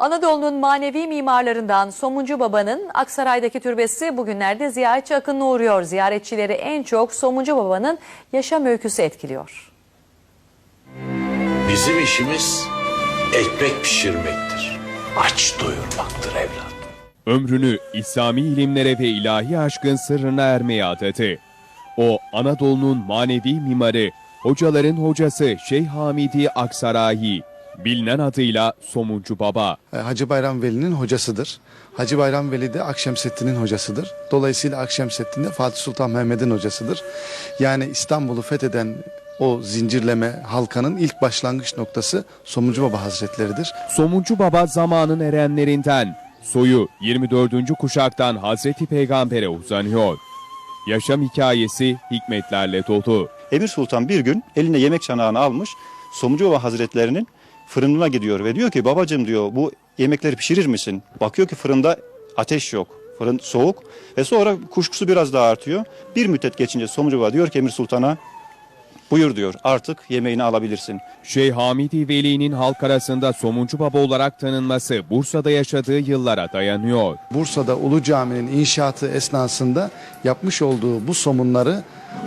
Anadolu'nun manevi mimarlarından Somuncu Baba'nın Aksaray'daki türbesi bugünlerde ziyaretçi akınına uğruyor. Ziyaretçileri en çok Somuncu Baba'nın yaşam öyküsü etkiliyor. Bizim işimiz ekmek pişirmektir. Aç doyurmaktır evlat. Ömrünü İslami ilimlere ve ilahi aşkın sırrına ermeye adadı. O Anadolu'nun manevi mimarı, hocaların hocası Şeyh Hamidi Aksarayi, bilinen adıyla Somuncu Baba. E, Hacı Bayram Veli'nin hocasıdır. Hacı Bayram Veli de Akşemseddin'in hocasıdır. Dolayısıyla Akşemseddin de Fatih Sultan Mehmet'in hocasıdır. Yani İstanbul'u fetheden o zincirleme halkanın ilk başlangıç noktası Somuncu Baba Hazretleri'dir. Somuncu Baba zamanın erenlerinden, soyu 24. kuşaktan Hazreti Peygamber'e uzanıyor. Yaşam hikayesi hikmetlerle dolu. Emir Sultan bir gün eline yemek çanağını almış Somuncu Baba Hazretlerinin fırınına gidiyor ve diyor ki babacım diyor bu yemekleri pişirir misin? Bakıyor ki fırında ateş yok. Fırın soğuk ve sonra kuşkusu biraz daha artıyor. Bir müddet geçince Somuncu Baba diyor ki Emir Sultan'a buyur diyor artık yemeğini alabilirsin. Şeyh Hamidi Veli'nin halk arasında Somuncu Baba olarak tanınması Bursa'da yaşadığı yıllara dayanıyor. Bursa'da Ulu Cami'nin inşaatı esnasında yapmış olduğu bu somunları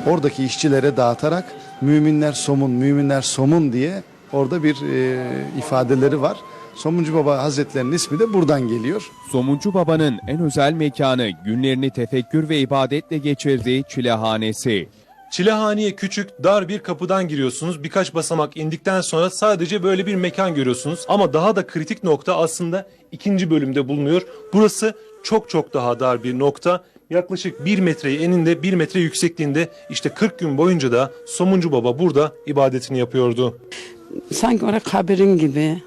oradaki işçilere dağıtarak müminler somun, müminler somun diye orada bir e, ifadeleri var. Somuncu Baba Hazretlerinin ismi de buradan geliyor. Somuncu Baba'nın en özel mekanı günlerini tefekkür ve ibadetle geçirdiği çilehanesi. Çilehaneye küçük, dar bir kapıdan giriyorsunuz. Birkaç basamak indikten sonra sadece böyle bir mekan görüyorsunuz. Ama daha da kritik nokta aslında ikinci bölümde bulunuyor. Burası çok çok daha dar bir nokta. Yaklaşık 1 metre eninde 1 metre yüksekliğinde işte 40 gün boyunca da Somuncu Baba burada ibadetini yapıyordu. Sanki orası kabirin gibi.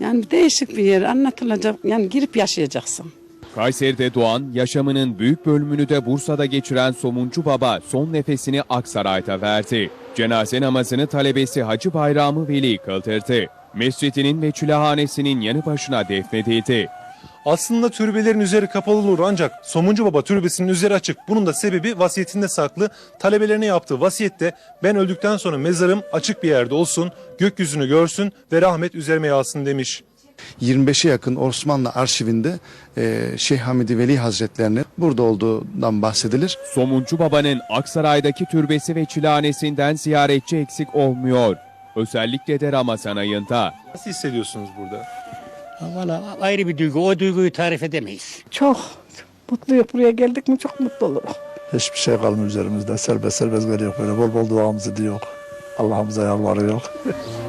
Yani değişik bir yer anlatılacak. Yani girip yaşayacaksın. Kayseri'de doğan, yaşamının büyük bölümünü de Bursa'da geçiren Somuncu Baba son nefesini Aksaray'da verdi. Cenaze namazını talebesi Hacı Bayramı Veli kıldırdı. Mescidinin ve çilehanesinin yanı başına defnedildi. Aslında türbelerin üzeri kapalı olur ancak Somuncu Baba türbesinin üzeri açık. Bunun da sebebi vasiyetinde saklı. Talebelerine yaptığı vasiyette ben öldükten sonra mezarım açık bir yerde olsun, gökyüzünü görsün ve rahmet üzerime yağsın demiş. 25'e yakın Osmanlı arşivinde e, Şeyh Hamidi Veli Hazretlerinin burada olduğundan bahsedilir. Somuncu Baba'nın Aksaray'daki türbesi ve çilehanesinden ziyaretçi eksik olmuyor. Özellikle de Ramazan ayında. Nasıl hissediyorsunuz burada? Valla ayrı bir duygu. O duyguyu tarif edemeyiz. Çok mutluyuz. Buraya geldik mi çok mutlu olurum. Hiçbir şey kalmıyor üzerimizde. Serbest serbest veriyor böyle. Bol bol duamızı diyor. Allah'ımıza yalvarıyor.